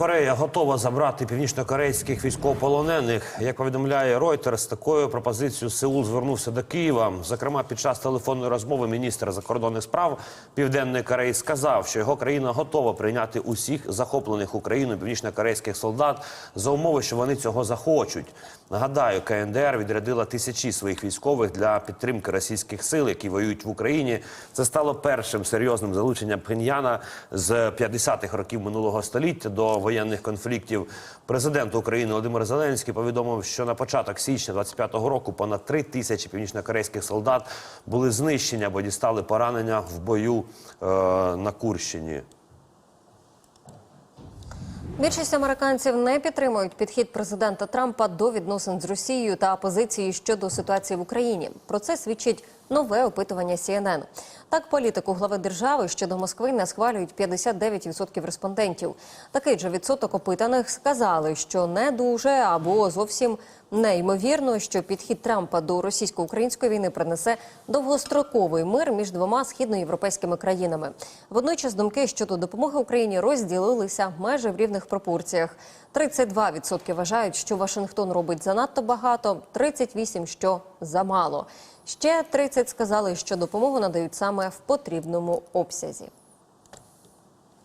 Корея готова забрати північнокорейських військовополонених. Як повідомляє Reuters, такою пропозицією Сеул звернувся до Києва. Зокрема, під час телефонної розмови міністр закордонних справ Південної Кореї сказав, що його країна готова прийняти усіх захоплених Україною північнокорейських солдат за умови, що вони цього захочуть. Нагадаю, КНДР відрядила тисячі своїх військових для підтримки російських сил, які воюють в Україні. Це стало першим серйозним залученням Пхеньяна з 50-х років минулого століття до воєнних конфліктів. Президент України Володимир Зеленський повідомив, що на початок січня 25-го року понад три тисячі північнокорейських солдат були знищені або дістали поранення в бою е, на Курщині. Більшість американців не підтримують підхід президента Трампа до відносин з Росією та позиції щодо ситуації в Україні. Про це свідчить нове опитування CNN. Так, політику глави держави щодо Москви не схвалюють 59% респондентів. Такий же відсоток опитаних сказали, що не дуже або зовсім неймовірно, що підхід Трампа до російсько-української війни принесе довгостроковий мир між двома східноєвропейськими країнами. Водночас думки щодо допомоги Україні розділилися майже в рівних пропорціях. 32% вважають, що Вашингтон робить занадто багато, 38% – що замало. Ще 30 сказали, що допомогу надають саме в потрібному обсязі.